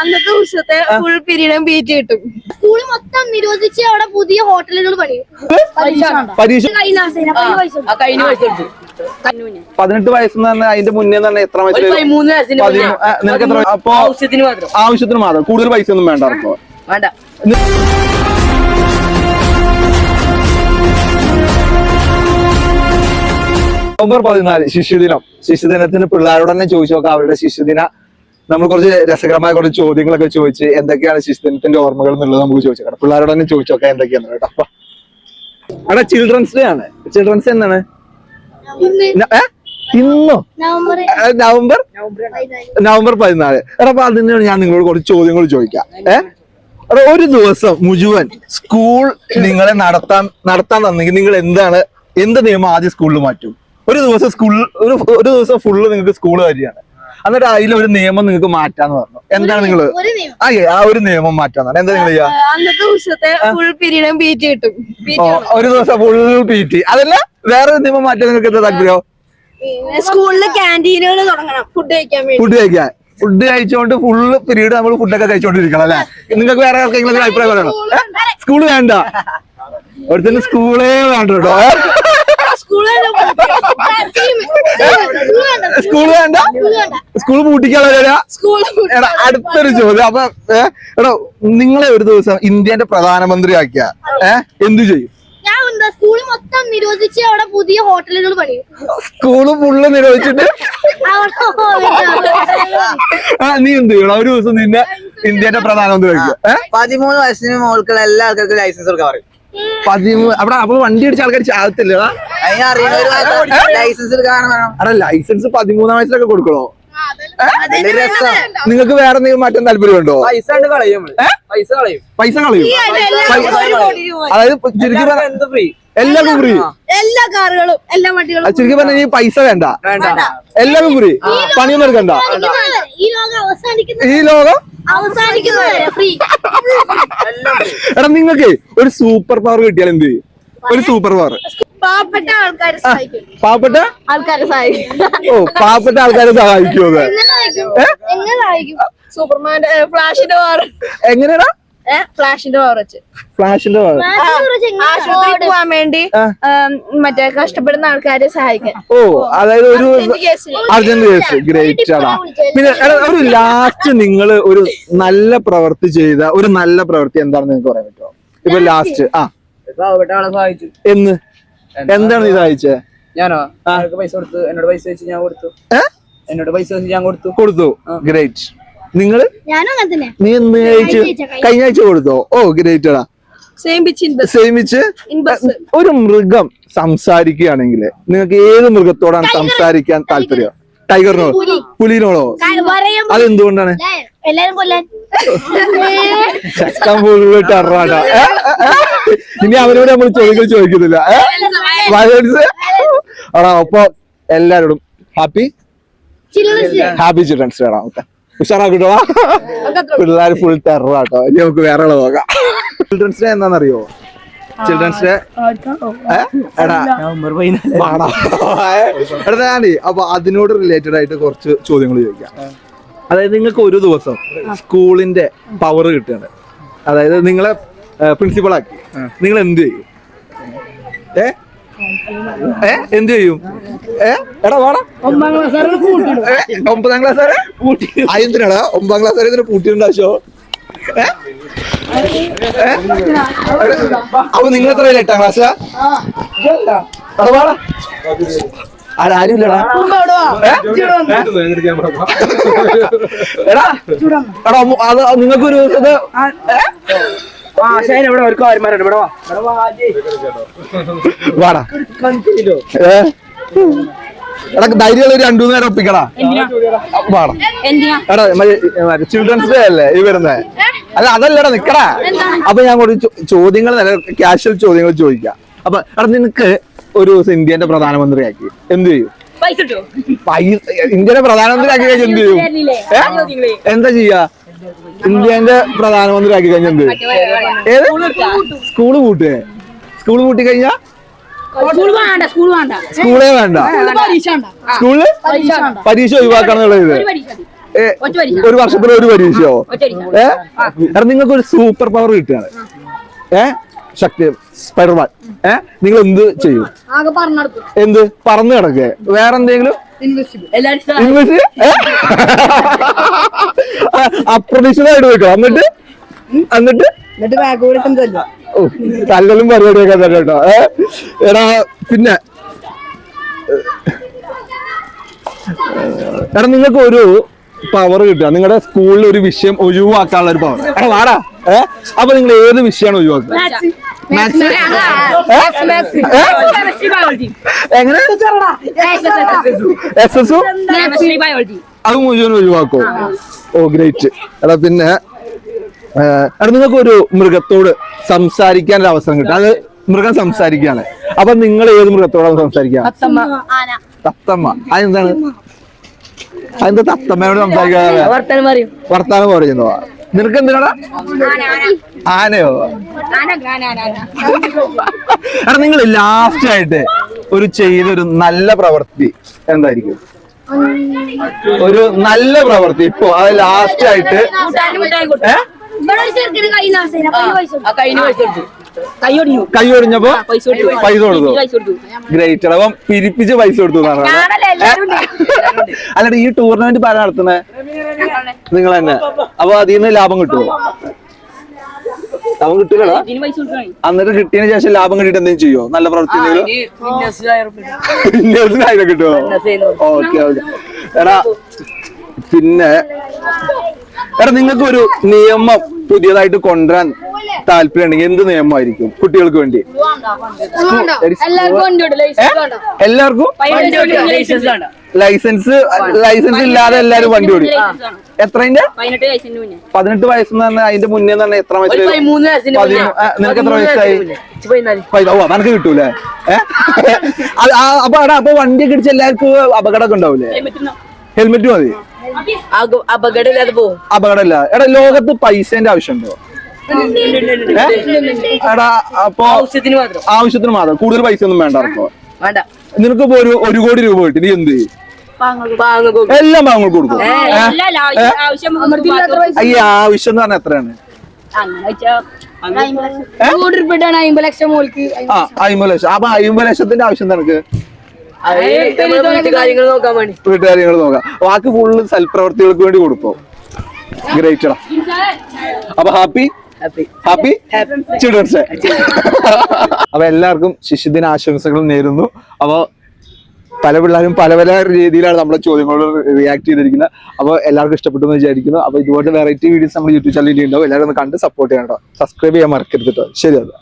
അന്നത്തെ ദിവസത്തെ ഫുൾ പിരീഡും പീറ്റി കിട്ടും. സ്കൂൾ മൊത്തം നിരോധിച്ച് അവിടെ പുതിയ ഹോട്ടലുകൾ പണിയും. പരീക്ഷ കഴിഞ്ഞ വയസ്സ് പതിനെട്ട് വയസ്സെന്ന് പറഞ്ഞാൽ അതിന്റെ മുന്നേ തന്നെ എത്ര വയസ്സ്. നിനക്ക് എത്ര അപ്പൊ ആവശ്യത്തിന് മാത്രം. ആവശ്യത്തിന് മാത്രം. കൂടുതൽ പൈസ ഒന്നും വേണ്ട അപ്പൊ വേണ്ട. നവംബർ പതിനാല് ശിശുദിനം. ശിശുദിനത്തിന് പിള്ളേരോട് തന്നെ ചോദിച്ചു നോക്കാം അവരുടെ ശിശുദിന നമ്മൾ കുറച്ച് രസകരമായ കുറച്ച് ചോദ്യങ്ങളൊക്കെ ചോദിച്ച് എന്തൊക്കെയാണ് ശിശുദിനത്തിന്റെ ഓർമ്മകൾ എന്നുള്ളത് നമുക്ക് ചോദിച്ചേക്കാം. പിള്ളേരോട് തന്നെ ചോദിച്ചോക്കെ എന്തൊക്കെയാണ് കേട്ടോ. അപ്പൊ. അവിടെ ചിൽഡ്രൻസ് ഡേ ആണ്. ചിൽഡ്രൻസ് എന്താണ് ന- ഇന്നോ. നവംബർ. നവംബർ? പതിനാല്. എടാ അപ്പൊ അതിനാണ് ഞാൻ നിങ്ങളോട് കുറച്ച് ചോദ്യങ്ങൾ ചോദിക്കാം. ഏ? എടാ ഒരു ദിവസം മുഴുവൻ സ്കൂൾ നിങ്ങളെ നടത്താൻ നടത്താൻ തന്നെങ്കിൽ നിങ്ങൾ എന്താണ് എന്ത് നിയമം ആദ്യം സ്കൂളിൽ മാറ്റും? ഒരു ദിവസം സ്കൂൾ ഒരു ഒരു ദിവസം ഫുള്ള് നിങ്ങൾക്ക് സ്കൂൾ വരികയാണ് എന്നിട്ട് അതിൽ ഒരു നിയമം നിങ്ങൾക്ക് മാറ്റാന്ന് പറഞ്ഞു. എന്താണ് നിങ്ങൾ ആ ആ ഒരു നിയമം മാറ്റാന്ന് പറഞ്ഞു. എന്താ നിങ്ങൾ ചെയ്യാ? അന്നത്തെ ദിവസത്തെ ഫുൾ പീരീഡും പീറ്റി കിട്ടും ഒരു ദിവസം ഫുൾ പി ടി അതല്ല വേറെ ഒരു നിയമം മാറ്റാൻ നിങ്ങൾക്ക് എന്താ താല്പര്യം? സ്കൂളിൽ ക്യാന്റീനുകൾ തുടങ്ങണം. ഫുഡ് കഴിക്കാൻ ഫുഡ് കഴിക്കാൻ. ഫുഡ് കഴിച്ചുകൊണ്ട് ഫുള്ള് പീരീഡ് നമ്മൾ ഫുഡൊക്കെ കഴിച്ചോണ്ടിരിക്കണം അല്ലെ? നിങ്ങൾക്ക് വേറെ ആർക്കെങ്കിലും അഭിപ്രായം പറയണം സ്കൂൾ വേണ്ട. ഒരുത്തിന് സ്കൂളേ വേണ്ട കേട്ടോ. സ്കൂൾ വേണ്ട. സ്കൂൾ പൂട്ടിക്കാനുള്ള എടാ അടുത്തൊരു ചോദ്യം. അപ്പൊ എടാ നിങ്ങളെ ഒരു ദിവസം ഇന്ത്യന്റെ പ്രധാനമന്ത്രി ആക്കിയ ഏഹ് എന്തു ചെയ്യും? സ്കൂൾ മൊത്തം നിരോധിച്ച് അവിടെ പുതിയ ഹോട്ടലുകൾ പണിയും. സ്കൂൾ ഫുള്ള് നിരോധിച്ചിട്ട്? ആ, നീ എന്ത് ചെയ്യണം? ഒരു ദിവസം നിന്നെ ഇന്ത്യന്റെ പ്രധാനമന്ത്രി പതിമൂന്ന് വയസ്സിന് മോൾക്ക് എല്ലാ ആൾക്കാർക്കും ലൈസൻസ് കൊടുക്കാൻ പറയും. പതിമൂന്ന് അവിടെ അപ്പൊ വണ്ടി അടിച്ച ആൾക്കാർ ചാകത്തില്ലടാ ലൈസൻസ് ലൈസൻസ് പതിമൂന്നാം വയസ്സിലൊക്കെ കൊടുക്കണോ? നിങ്ങൾക്ക് വേറെ എന്തെങ്കിലും മാറ്റാൻ താല്പര്യമുണ്ടോ? പൈസ കൊണ്ട് കളയും. പൈസ കളയും. പൈസ കളയും. അതായത് ചുരുക്കി എന്ത് ഫ്രീ എല്ലാവർക്കും ഫ്രീ എല്ലാ കാറുകളും എല്ലാ വണ്ടികളും ചുരുക്കി പറഞ്ഞ ഈ പൈസ വേണ്ട. വേണ്ട. എല്ലാവർക്കും ഫ്രീ പണിയൊന്നും എടുക്കണ്ട. ഈ ലോകം അവസാനിക്കുന്ന ഈ ലോകം? അവസാനിക്കുന്നവരെ ഫ്രീ എടാ നിങ്ങൾക്ക് ഒരു സൂപ്പർ പവർ കിട്ടിയാൽ എന്ത് ചെയ്യും? ഒരു സൂപ്പർ പവർ പാവപ്പെട്ട ആൾക്കാരെ സഹായിക്കും. പാവപ്പെട്ട? ആൾക്കാരെ സഹായിക്കും. ഓ പാവപ്പെട്ട ആൾക്കാരെ സഹായിക്കുമോ? എങ്ങനെ സഹായിക്കും? സൂപ്പർമാന്റെ ഫ്ലാഷിന്റെ പവർ എങ്ങനെയാടാ ഫ്ലാഷിന്റെ പവർ വെച്ച്. ഫ്ലാഷിന്റെ പവർ ആശുപത്രിയിൽ പോവാൻ വേണ്ടി മറ്റേ കഷ്ടപ്പെടുന്ന ആൾക്കാരെ സഹായിക്കാൻ. ഓ അതായത് ഒരു അർജന്റ് കേസ്. ഗ്രേറ്റ് ആണ് പിന്നെ എടാ, ഒരു ലാസ്റ്റ് നിങ്ങൾ ഒരു നല്ല പ്രവൃത്തി ചെയ്ത ഒരു നല്ല പ്രവൃത്തി എന്താണെന്ന് നിങ്ങൾക്ക് പറയാൻ പറ്റുമോ? ഇപ്പൊ ലാസ്റ്റ് ആ. എന്ന്? എന്താണ് നീ സഹായിച്ചേ ഞാനോ? പൈസ കൊടുത്തു? എന്നോട് പൈസ വെച്ച് ഞാൻ കൊടുത്തു. എന്നോട് പൈസ വെച്ച് ഞാൻ കൊടുത്തു. കൊടുത്തു. ഗ്രേറ്റ് നിങ്ങൾ? നീ എന്ന് കഴിച്ചു കഴിഞ്ഞ ആഴ്ച കൊടുത്തോ? ഓ ഗ്രേറ്റ് ബസ് സേമിച്ച് ബസ് ഒരു മൃഗം സംസാരിക്കുകയാണെങ്കിൽ നിങ്ങൾക്ക് ഏത് മൃഗത്തോടാണ് സംസാരിക്കാൻ താല്പര്യം? ടൈഗറിനോ പുലിനോടോ? അതെന്തുകൊണ്ടാണ്? എല്ലാരും കൊല്ലാൻ. ചക്കം ഫുള്ള് ടെററാണ് ഇനി അവരോട് നമ്മൾ ചോദ്യങ്ങൾ ചോദിക്കുന്നില്ല? വയലൻസ്? ആണോ അപ്പൊ എല്ലാരോടും ഹാപ്പി ഹാപ്പി ചിൽഡ്രൻസ് വേണം ഓക്കെ. ഉഷാറാക്കിട്ടോ പിള്ളേർ ഫുൾ ടെററാട്ടോ ഇനി നമുക്ക് വേറെ ഉള്ളത് നോക്കാം. ചിൽഡ്രൻസ് ഡേ എന്താണെന്നറിയോ? Children's day. എടാ. അപ്പൊ അതിനോട് റിലേറ്റഡ് ആയിട്ട് കുറച്ച് ചോദ്യങ്ങൾ ചോദിക്കാം. അതായത് നിങ്ങൾക്ക് ഒരു ദിവസം സ്കൂളിന്റെ പവർ കിട്ടുകയാണ്. അതായത് നിങ്ങളെ പ്രിൻസിപ്പൾ ആക്കി. നിങ്ങൾ എന്ത് ചെയ്യും? ഏ? ഏ? എന്ത് ചെയ്യും? ഏ? എടാ വാടാ. ഏ, ഒമ്പതാം ക്ലാസ് വരെ അതെന്തിനാടാ ഒമ്പതാം ക്ലാസ് വരെ ഇതിന് പൂട്ടിയിട്ടുണ്ടാശോ? അപ്പൊ നിങ്ങൾ എത്ര എട്ടാം ക്ലാസ് ആരും ഇല്ലടാ ഏ? എടാ എടാ അത് നിങ്ങൾക്ക് വാടാ. എടാ ധൈര്യമുള്ള ഒരു രണ്ടു നേരം ഒപ്പിക്കടാ. വാടാ. എടാ ചിൽഡ്രൻസ് ഡേ അല്ലേ ഈ വരുന്നേ? അല്ല അതല്ലടാ നിക്കടാ. അപ്പൊ ഞാൻ കുറച്ച് ചോ- ചോദ്യങ്ങൾ നല്ല കാഷ്വൽ ചോദ്യങ്ങൾ ചോദിക്കാം. അപ്പൊ എടാ നിനക്ക് ഒരു ദിവസം ഇന്ത്യന്റെ പ്രധാനമന്ത്രി ആക്കി എന്ത് ചെയ്യും? പൈസ ഇന്ത്യയുടെ ആക്കി കഴിഞ്ഞാൽ എന്ത് ചെയ്യും? എന്താ ചെയ്യാ? ഇന്ത്യന്റെ പ്രധാനമന്ത്രി ആക്കി കഴിഞ്ഞാൽ എന്ത്? ഏത്? സ്കൂൾ കൂട്ടുക സ്കൂൾ കൂട്ടി കഴിഞ്ഞാ? സ്കൂൾ വേണ്ട സ്കൂൾ വേണ്ട. സ്കൂളേ വേണ്ട. സ്കൂൾ പരീക്ഷ ഇത്. ഒരു വർഷത്തിൽ ഒരു പരീക്ഷയോ? ഏ? കാരണം നിങ്ങൾക്ക് ഒരു സൂപ്പർ പവർ കിട്ടുകയാണ്. ഏ? ശക്തി സ്പൈഡർമാൻ. ഏ? നിങ്ങൾ എന്ത് ചെയ്യും എന്ത്? പറന്ന് കിടക്കേ. വേറെ എന്തെങ്കിലും ഇൻവെസ്റ്റ് അപ്രതീക്ഷിതമായിട്ട് പോയിട്ടോ എന്നിട്ട്? എന്നിട്ട്? എന്നിട്ട് തല്ലലും പരിപാടിയൊക്കെ തന്നെ കേട്ടോ. എടാ പിന്നെ. എടാ നിങ്ങൾക്ക് ഒരു പവർ കിട്ടുക. നിങ്ങളുടെ സ്കൂളിൽ ഒരു വിഷയം ഒഴിവാക്കാനുള്ള ഒരു പവർ എടാ വാടാ. അപ്പൊ നിങ്ങൾ ഏത് വിഷയമാണ് ഒഴിവാക്കുന്നത്? എങ്ങനെ? എസ് എസും അത് മുഴുവൻ ഒഴിവാക്കോ. ഓ ഗ്രേറ്റ് എടാ പിന്നെ എടാ നിങ്ങൾക്ക് ഒരു മൃഗത്തോട് സംസാരിക്കാൻ ഒരു അവസരം കിട്ടും. അത് മൃഗം സംസാരിക്കാണ് അപ്പൊ നിങ്ങൾ ഏത് മൃഗത്തോടാണ് സംസാരിക്കുക? ആന. തത്തമ്മ. അതെന്താണ്? അതെന്താ തത്തമ്മയോട് സംസാരിക്കാതെ? വർത്താനം പറയുന്നോ നിനക്ക് എന്തിനാടാ ആനയോ? എടാ നിങ്ങൾ ലാസ്റ്റ് ആയിട്ട് ഒരു ചെയ്തൊരു നല്ല പ്രവൃത്തി എന്തായിരിക്കും? ഒരു നല്ല പ്രവൃത്തി ഇപ്പോ അത് ലാസ്റ്റ് ആയിട്ട് ഏ? കൈ പൈസ കൊടുത്തു. കൈ ഒടിഞ്ഞു കൈ ഒടിഞ്ഞപ്പോ പൈസ കൊടുത്തു. പൈസ കൊടുത്തു. പൈസ കൊടുത്തു. ഗ്രേറ്റ് അപ്പം പിരിപ്പിച്ച് പൈസ കൊടുത്തു അല്ലാണ്ട് ഈ ടൂർണമെന്റ് പല നടത്തുന്നേ? നിങ്ങൾ തന്നെ. അപ്പൊ അതിൽ നിന്ന് ലാഭം കിട്ടുമോ ലാഭം അന്നിട്ട് കിട്ടിയതിന് ശേഷം ലാഭം കിട്ടിയിട്ട് എന്തെങ്കിലും ചെയ്യോ നല്ല പ്രവൃത്തി കിട്ടുമോ ഓക്കെ ഓക്കെ എടാ പിന്നെ എടാ നിങ്ങൾക്ക് ഒരു നിയമം പുതിയതായിട്ട് കൊണ്ടുവരാൻ താല്പര്യം ഉണ്ടെങ്കിൽ എന്ത് നിയമമായിരിക്കും കുട്ടികൾക്ക് വേണ്ടി? എല്ലാവർക്കും ലൈസൻസ് ലൈസൻസ് ഇല്ലാതെ എല്ലാരും വണ്ടി ഓടിക്കും എത്രന്റെ പതിനെട്ട് വയസ്സെന്ന് പറഞ്ഞാൽ അതിന്റെ മുന്നേ എന്ന് പറഞ്ഞാൽ എത്ര വയസ്സ് നിനക്ക് എത്ര വയസ്സായി? നിനക്ക് കിട്ടൂലേ? ഏഹ് അപ്പൊ വണ്ടി അപ്പൊ വണ്ടിയൊക്കെ ഇടിച്ച് എല്ലാവർക്കും അപകടമൊക്കെ ഉണ്ടാവൂലേ? ഹെൽമെറ്റ് മതി. അപകടമില്ലാതെ പോകും അപകടമില്ല. എടാ ലോകത്ത് പൈസേന്റെ ആവശ്യമുണ്ടോ? എടാ അപ്പൊ ആവശ്യത്തിന് മാത്രം ആവശ്യത്തിന് മാത്രം കൂടുതൽ പൈസ ഒന്നും വേണ്ട അപ്പൊ വേണ്ട നിനക്കിപ്പോ ഒരു ഒരു കോടി രൂപ കിട്ടി നീ എന്ത് ചെയ്യും എല്ലാം പാങ്ങൾ കൊടുക്കും ഈ ആവശ്യം എന്ന് പറഞ്ഞാൽ എത്രയാണ് അമ്പത് ലക്ഷം അപ്പൊ അമ്പത് ലക്ഷത്തിന്റെ ആവശ്യം നിനക്ക് കാര്യങ്ങൾ നോക്കാൻ വേണ്ടി. വീട്ടുകാര്യങ്ങൾ നോക്കാം. വാക്ക് ഫുള്ള് സൽപ്രവർത്തികൾക്ക് വേണ്ടി കൊടുക്കും. ഗ്രേറ്റ് അപ്പൊ ഹാപ്പി? ഹാപ്പി? ചിൽഡ്രൻസ് ഡേ അപ്പൊ എല്ലാവർക്കും ശിശുദിന ആശംസകൾ നേരുന്നു. അപ്പൊ പല പിള്ളേരും പല പല രീതിയിലാണ് നമ്മുടെ ചോദ്യങ്ങളോട് റിയാക്ട് ചെയ്തിരിക്കുന്നത്. അപ്പോൾ എല്ലാവർക്കും ഇഷ്ടപ്പെട്ടു എന്ന് വിചാരിക്കുന്നു. അപ്പൊ ഇതുപോലെ വെറൈറ്റി വീഡിയോസ് നമ്മൾ യൂട്യൂബ് ചാനലിൽ ഉണ്ടാവും എല്ലാവരും ഒന്ന് കണ്ട് സപ്പോർട്ട് ചെയ്യണം സബ്സ്ക്രൈബ് ചെയ്യാൻ മറക്കരുത് കേട്ടോ. ശരി അത്.